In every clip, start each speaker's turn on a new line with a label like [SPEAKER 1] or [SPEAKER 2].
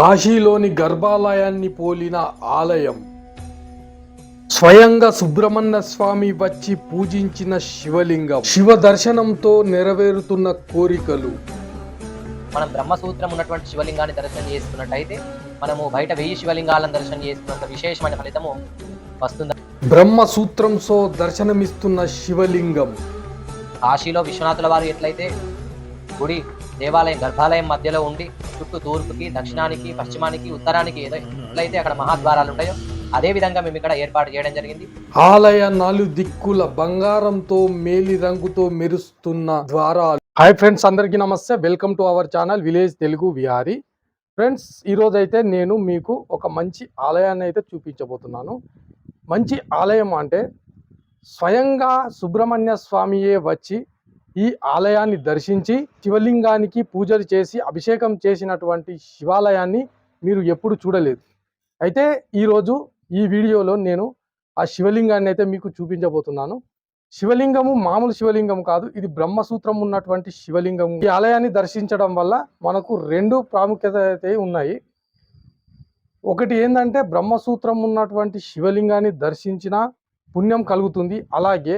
[SPEAKER 1] కాశీలోని గర్భాలయాన్ని పోలిన ఆలయం. స్వయంగా సుబ్రహ్మణ్య స్వామి వచ్చి పూజించిన శివలింగం. శివ దర్శనంతో నెరవేరుతున్న కోరికలు.
[SPEAKER 2] మనం బ్రహ్మసూత్రం ఉన్నటువంటి శివలింగాన్ని దర్శనం చేసుకున్నట్టయితే మనము బయట వెయ్యి శివలింగాలను దర్శనం చేసుకున్నంత విశేషమైన ఫలితము వస్తుంది?
[SPEAKER 1] బ్రహ్మసూత్రంతో దర్శనమిస్తున్న శివలింగం.
[SPEAKER 2] కాశీలో విశ్వనాథుల వారు ఎట్లయితే గుడి దేవాలయం గర్భాలయం మధ్యలో ఉండి చుట్టూ తూర్పుకి దక్షిణానికి పశ్చిమానికి ఉత్తరానికి ఏదో ఎట్లయితే అక్కడ మహాద్వారాలు ఉంటాయో అదే విధంగా మేము ఇక్కడ ఏర్పాటు చేయడం జరిగింది.
[SPEAKER 1] ఆలయ నాలుగు దిక్కుల బంగారంతో మేలి రంగుతో మెరుస్తున్న ద్వారాలు. హాయ్ ఫ్రెండ్స్ అందరికీ నమస్తే. Welcome to our channel village Telugu Vihari. Friends ఈరోజు అయితే నేను మీకు ఒక మంచి ఆలయాన్ని అయితే చూపించబోతున్నాను. మంచి ఆలయం అంటే స్వయంగా సుబ్రహ్మణ్య స్వామియే వచ్చి ఈ ఆలయాన్ని దర్శించి శివలింగానికి పూజలు చేసి అభిషేకం చేసినటువంటి శివాలయాన్ని మీరు ఎప్పుడు చూడలేదు. అయితే ఈరోజు ఈ వీడియోలో నేను ఆ శివలింగాన్ని అయితే మీకు చూపించబోతున్నాను. శివలింగము మామూలు శివలింగం కాదు ఇది బ్రహ్మసూత్రం ఉన్నటువంటి శివలింగం ఈ ఆలయాన్ని దర్శించడం వల్ల మనకు రెండు ప్రాముఖ్యత అయితే ఉన్నాయి. ఒకటి ఏంటంటే బ్రహ్మసూత్రం ఉన్నటువంటి శివలింగాన్ని దర్శించిన పుణ్యం కలుగుతుంది. అలాగే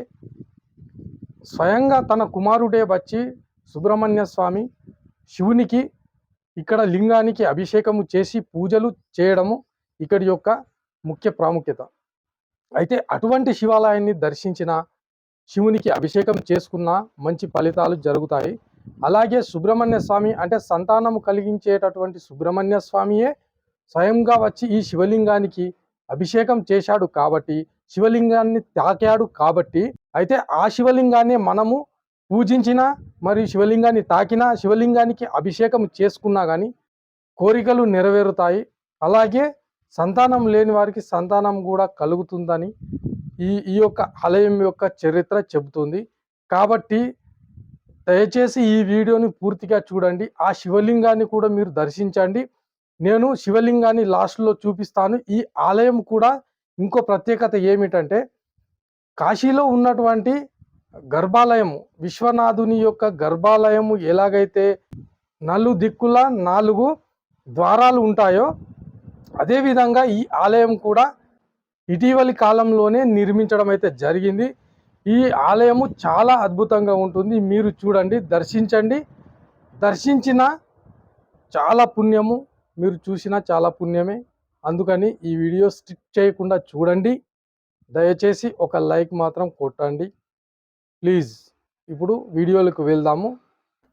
[SPEAKER 1] స్వయంగా తన కుమారుడే వచ్చి సుబ్రహ్మణ్య స్వామి శివునికి ఇక్కడ లింగానికి అభిషేకము చేసి పూజలు చేయడము ఇక్కడి యొక్క ముఖ్య ప్రాముఖ్యత. అయితే అటువంటి శివాలయాన్ని దర్శించిన శివునికి అభిషేకం చేసుకున్న మంచి ఫలితాలు జరుగుతాయి. అలాగే సుబ్రహ్మణ్య స్వామి అంటే సంతానము కలిగించేటటువంటి సుబ్రహ్మణ్య స్వామియే స్వయంగా వచ్చి ఈ శివలింగానికి అభిషేకం చేశాడు కాబట్టి శివలింగాన్ని తాకాడు కాబట్టి అయితే ఆ శివలింగాన్ని మనము పూజించిన మరియు శివలింగాన్ని తాకినా శివలింగానికి అభిషేకం చేసుకున్నా కానీ కోరికలు నెరవేరుతాయి. అలాగే సంతానం లేని వారికి సంతానం కూడా కలుగుతుందని ఈ ఈ యొక్క ఆలయం యొక్క చరిత్ర చెబుతుంది. కాబట్టి దయచేసి ఈ వీడియోని పూర్తిగా చూడండి. ఆ శివలింగాన్ని కూడా మీరు దర్శించండి. నేను శివలింగాన్ని లాస్ట్లో చూపిస్తాను. ఈ ఆలయం కూడా ఇంకో ప్రత్యేకత ఏమిటంటే కాశీలో ఉన్నటువంటి గర్భాలయము విశ్వనాథుని యొక్క గర్భాలయము ఎలాగైతే నలు దిక్కుల నాలుగు ద్వారాలు ఉంటాయో అదేవిధంగా ఈ ఆలయం కూడా ఇటీవలి కాలంలోనే నిర్మించడం అయితే జరిగింది. ఈ ఆలయము చాలా అద్భుతంగా ఉంటుంది. మీరు చూడండి దర్శించండి. దర్శించిన చాలా పుణ్యము. మీరు చూసిన చాలా పుణ్యమే. అందుకని ఈ వీడియో స్టిక్ చేయకుండా చూడండి. దయచేసి ఒక లైక్ మాత్రం కొట్టండి. ప్లీజ్. ఇప్పుడు వీడియోలకు వెళ్దాము.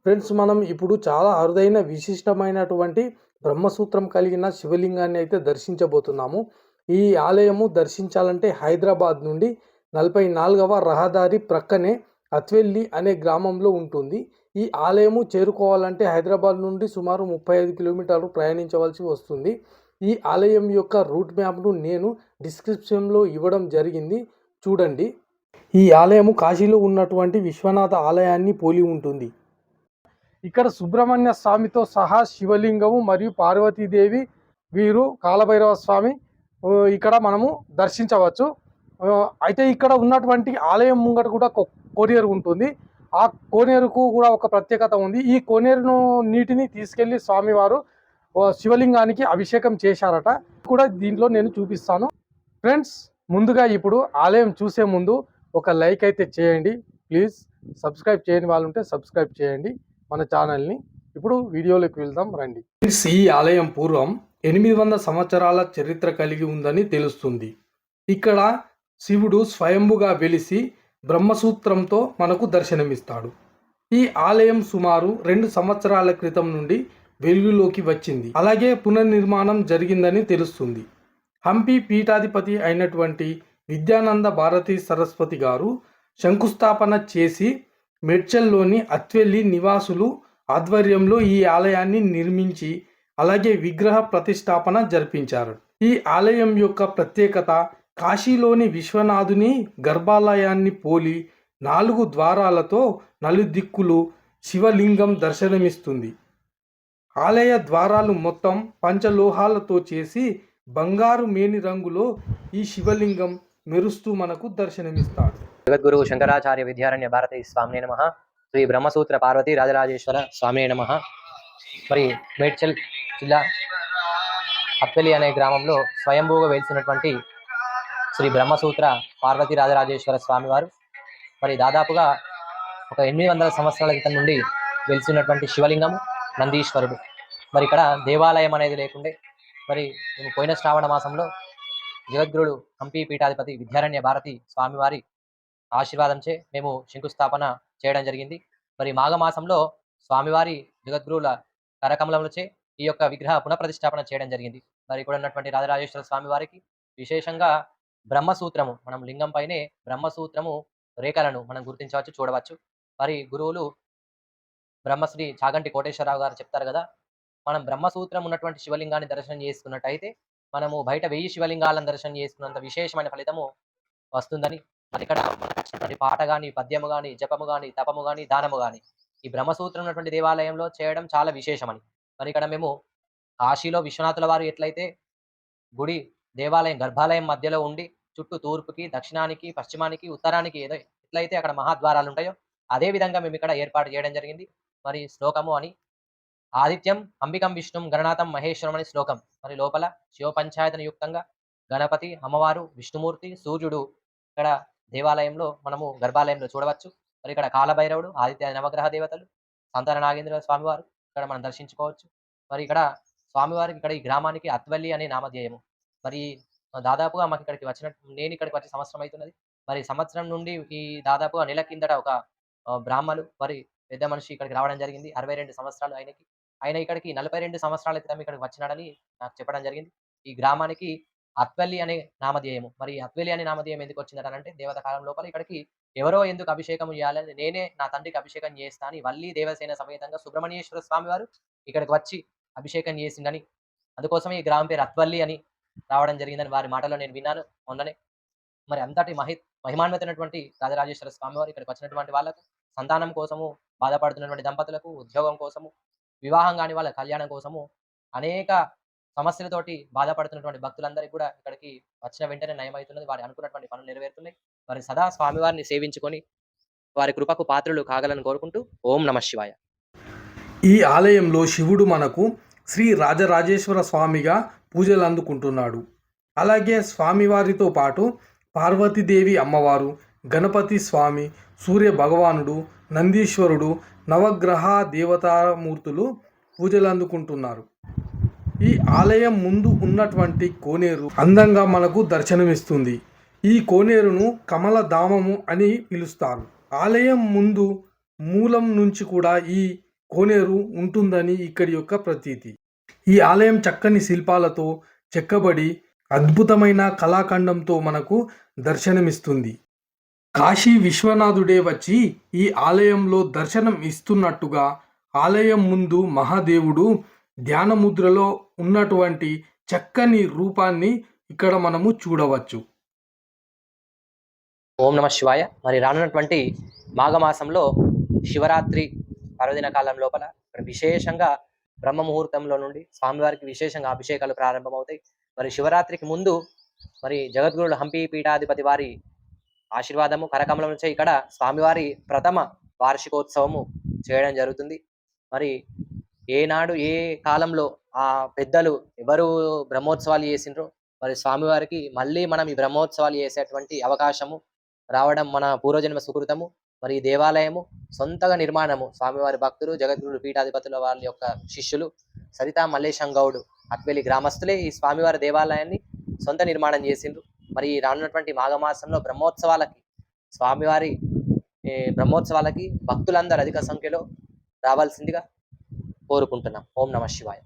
[SPEAKER 1] ఫ్రెండ్స్ మనం ఇప్పుడు చాలా అరుదైన విశిష్టమైనటువంటి బ్రహ్మసూత్రం కలిగిన శివలింగాన్ని అయితే దర్శించబోతున్నాము. ఈ ఆలయము దర్శించాలంటే హైదరాబాద్ నుండి నలభై నాలుగవ రహదారి ప్రక్కనే అత్వెల్లి అనే గ్రామంలో ఉంటుంది. ఈ ఆలయము చేరుకోవాలంటే హైదరాబాద్ నుండి సుమారు ముప్పై ఐదు కిలోమీటర్లు ప్రయాణించవలసి వస్తుంది. ఈ ఆలయం యొక్క రూట్ మ్యాప్ను నేను డిస్క్రిప్షన్లో ఇవ్వడం జరిగింది. చూడండి. ఈ ఆలయము కాశీలో ఉన్నటువంటి విశ్వనాథ ఆలయాన్ని పోలి ఉంటుంది. ఇక్కడ సుబ్రహ్మణ్య స్వామితో సహా శివలింగము మరియు పార్వతీదేవి వీరు కాలభైరవ స్వామి ఇక్కడ మనము దర్శించవచ్చు. అయితే ఇక్కడ ఉన్నటువంటి ఆలయం ముంగట కూడా కోనేరు ఉంటుంది. ఆ కోనేరుకు కూడా ఒక ప్రత్యేకత ఉంది. ఈ కోనేరును నీటిని తీసుకెళ్ళి స్వామివారు శివలింగానికి అభిషేకం చేశారట. కూడా దీంట్లో నేను చూపిస్తాను. ఫ్రెండ్స్ ముందుగా ఇప్పుడు ఆలయం చూసే ముందు ఒక లైక్ అయితే చేయండి. ప్లీజ్ సబ్స్క్రైబ్ చేయని వాళ్ళు ఉంటే సబ్స్క్రైబ్ చేయండి మన ఛానల్ని. ఇప్పుడు వీడియోలోకి వెళ్దాం రండి. ఈ ఆలయం పూర్వం ఎనిమిది వందల సంవత్సరాల చరిత్ర కలిగి ఉందని తెలుస్తుంది. ఇక్కడ శివుడు స్వయంభుగా వెలిసి బ్రహ్మసూత్రంతో మనకు దర్శనమిస్తాడు. ఈ ఆలయం సుమారు రెండు సంవత్సరాల క్రితం నుండి వెలుగులోకి వచ్చింది. అలాగే పునర్నిర్మాణం జరిగిందని తెలుస్తుంది. హంపి పీఠాధిపతి అయినటువంటి విద్యానంద భారతి సరస్వతి గారు శంకుస్థాపన చేసి మెడ్చల్లోని అత్వెల్లి నివాసులు ఆధ్వర్యంలో ఈ ఆలయాన్ని నిర్మించి అలాగే విగ్రహ ప్రతిష్టాపన జరిపించారు. ఈ ఆలయం యొక్క ప్రత్యేకత కాశీలోని విశ్వనాథుని గర్భాలయాన్ని పోలి నాలుగు ద్వారాలతో నలుదిక్కులు శివలింగం దర్శనమిస్తుంది. ఆలయ ద్వారాలు మొత్తం పంచలోహాలతో చేసి బంగారు మేని రంగులో ఈ శివలింగం మెరుస్తూ మనకు దర్శనమిస్తాడు.
[SPEAKER 2] జగద్గురు శంకరాచార్య విద్యారణ్య భారతి స్వామి నమ. శ్రీ బ్రహ్మసూత్ర పార్వతి రాజరాజేశ్వర స్వామి నమ. మరి మేడ్చల్ జిల్లా అప్పెలి అనే గ్రామంలో స్వయంభూగా వెలిసినటువంటి శ్రీ బ్రహ్మసూత్ర పార్వతి రాజరాజేశ్వర స్వామివారు మరి దాదాపుగా ఒక ఎనిమిది వందల సంవత్సరాల క్రితం నుండి వెలిసినటువంటి శివలింగము నందీశ్వరుడు. మరి ఇక్కడ దేవాలయం అనేది లేకుండే మరి మేము పోయిన శ్రావణ మాసంలో జగద్గురుడు హంపి పీఠాధిపతి విద్యారణ్య భారతి స్వామివారి ఆశీర్వాదంచే మేము శంకుస్థాపన చేయడం జరిగింది. మరి మాఘమాసంలో స్వామివారి జగద్గురువుల కరకమలములచే ఈ యొక్క విగ్రహ పునఃప్రతిష్టాపన చేయడం జరిగింది. మరి ఇక్కడ ఉన్నటువంటి రాజరాజేశ్వర స్వామి వారికి విశేషంగా బ్రహ్మసూత్రము మనం లింగం పైనే బ్రహ్మసూత్రము రేఖలను మనం గుర్తించవచ్చు చూడవచ్చు. మరి గురువులు బ్రహ్మశ్రీ చాగంటి కోటేశ్వరరావు గారు చెప్తారు కదా మనం బ్రహ్మసూత్రం ఉన్నటువంటి శివలింగాన్ని దర్శనం చేసుకున్నట్టయితే మనము బయట వెయ్యి శివలింగాలను దర్శనం చేసుకున్నంత విశేషమైన ఫలితము వస్తుందని మరి ఇక్కడ పాట కానీ పద్యము కానీ జపము కానీ తపము కానీ దానము కానీ ఈ బ్రహ్మసూత్రం ఉన్నటువంటి దేవాలయంలో చేయడం చాలా విశేషమని. మరి ఇక్కడ మేము కాశీలో విశ్వనాథుల వారు ఎట్లయితే గుడి దేవాలయం గర్భాలయం మధ్యలో ఉండి చుట్టూ తూర్పుకి దక్షిణానికి పశ్చిమానికి ఉత్తరానికి ఏదో ఎట్లయితే అక్కడ మహాద్వారాలు ఉంటాయో అదే విధంగా మేము ఇక్కడ ఏర్పాటు చేయడం జరిగింది. మరి శ్లోకము అని ఆదిత్యం అంబికం విష్ణుం గణనాథం మహేశ్వరం అనే శ్లోకం. మరి లోపల శివపంచాయతన యుక్తంగా గణపతి అమ్మవారు విష్ణుమూర్తి సూర్యుడు ఇక్కడ దేవాలయంలో మనము గర్భాలయంలో చూడవచ్చు. మరి ఇక్కడ కాలభైరవుడు ఆదిత్య నవగ్రహ దేవతలు సంతాన నాగేంద్ర స్వామివారు ఇక్కడ మనం దర్శించుకోవచ్చు. మరి ఇక్కడ స్వామివారికి ఇక్కడ ఈ గ్రామానికి అత్వల్లి అనే నామధేయము. మరి దాదాపుగా మాకు ఇక్కడికి వచ్చిన నేను ఇక్కడికి వచ్చే సంవత్సరం అవుతున్నది. మరి సంవత్సరం నుండి ఈ దాదాపుగా నెల కిందట ఒక బ్రాహ్మలు మరి పెద్ద మనిషి ఇక్కడికి రావడం జరిగింది. అరవై రెండు సంవత్సరాలు ఆయనకి. ఆయన ఇక్కడికి నలభై రెండు సంవత్సరాల క్రితం ఇక్కడికి వచ్చినాడని నాకు చెప్పడం జరిగింది. ఈ గ్రామానికి అత్వల్లి అనే నామధేయము. మరి అత్వల్లి అనే నామధేయం ఎందుకు వచ్చిందని అంటే దేవత కాలం లోపల ఇక్కడికి ఎవరో ఎందుకు అభిషేకం చేయాలని నేనే నా తండ్రికి అభిషేకం చేస్తా అని వల్లి దేవసేన సమేతంగా సుబ్రహ్మణ్యేశ్వర స్వామి వారు ఇక్కడికి వచ్చి అభిషేకం చేసిందని అందుకోసమే ఈ గ్రామం పేరు అత్వల్లి అని రావడం జరిగిందని వారి మాటలో నేను విన్నాను మొన్ననే. మరి అంతటి మహి మహిమాన్వితమైనటువంటి రాజరాజేశ్వర స్వామి వారు ఇక్కడికి వచ్చినటువంటి వాళ్ళకు సంతానం కోసము బాధపడుతున్నటువంటి దంపతులకు ఉద్యోగం కోసము వివాహం కాని వాళ్ళ కళ్యాణం కోసము అనేక సమస్యలతోటి బాధపడుతున్నటువంటి భక్తులందరికీ కూడా ఇక్కడికి వచ్చిన వెంటనే నయమవుతున్నది వారి అనుకున్నటువంటి పనులు నెరవేరుతున్నాయి. వారి సదా స్వామివారిని సేవించుకొని వారి కృపకు పాత్రలు కాగలని కోరుకుంటూ ఓం నమ శివాయ.
[SPEAKER 1] ఈ ఆలయంలో శివుడు మనకు శ్రీ రాజరాజేశ్వర స్వామిగా పూజలు అందుకుంటున్నాడు. అలాగే స్వామివారితో పాటు పార్వతీదేవి అమ్మవారు గణపతి స్వామి సూర్య భగవానుడు నందీశ్వరుడు నవగ్రహ దేవతామూర్తులు పూజలు అందుకుంటున్నారు ఈ ఆలయం ముందు ఉన్నటువంటి కోనేరు అందంగా మనకు దర్శనమిస్తుంది. ఈ కోనేరును కమలధామము అని పిలుస్తారు. ఆలయం ముందు మూలం నుంచి కూడా ఈ కోనేరు ఉంటుందని ఇక్కడి యొక్క ప్రతీతి. ఈ ఆలయం చక్కని శిల్పాలతో చెక్కబడి అద్భుతమైన కళాఖండంతో మనకు దర్శనమిస్తుంది. కాశీ విశ్వనాథుడే వచ్చి ఈ ఆలయంలో దర్శనం ఇస్తున్నట్టుగా ఆలయం ముందు మహాదేవుడు ధ్యానముద్రలో ఉన్నటువంటి చక్కని రూపాన్ని ఇక్కడ మనము చూడవచ్చు.
[SPEAKER 2] ఓం నమ శివాయ. మరి రానున్నటువంటి మాఘమాసంలో శివరాత్రి పర్వదిన కాలం లోపల ఇక్కడ విశేషంగా బ్రహ్మ ముహూర్తంలో నుండి స్వామివారికి విశేషంగా అభిషేకాలు ప్రారంభమవుతాయి. మరి శివరాత్రికి ముందు మరి జగద్గురుడు హంపి పీఠాధిపతి వారి ఆశీర్వాదము కరకమలం నుంచి ఇక్కడ స్వామివారి ప్రథమ వార్షికోత్సవము చేయడం జరుగుతుంది. మరి ఏనాడు ఏ కాలంలో ఆ పెద్దలు ఎవరు బ్రహ్మోత్సవాలు చేసిండ్రో మరి స్వామివారికి మళ్ళీ మనం ఈ బ్రహ్మోత్సవాలు చేసేటువంటి అవకాశము రావడం మన పూర్వజన్మ సుకృతము. మరి ఈ దేవాలయము సొంతగా నిర్మాణము స్వామివారి భక్తులు జగద్గురు పీఠాధిపతుల వారి యొక్క శిష్యులు సరితా మల్లేశం గౌడ్ అత్వేలి గ్రామస్తులే ఈ స్వామివారి దేవాలయాన్ని సొంత నిర్మాణం చేసిండ్రు. మరి రానున్నటువంటి మాఘమాసంలో బ్రహ్మోత్సవాలకి స్వామివారి బ్రహ్మోత్సవాలకి భక్తులందరూ అధిక సంఖ్యలో రావాల్సిందిగా కోరుకుంటున్నాం. ఓం నమ శివాయ.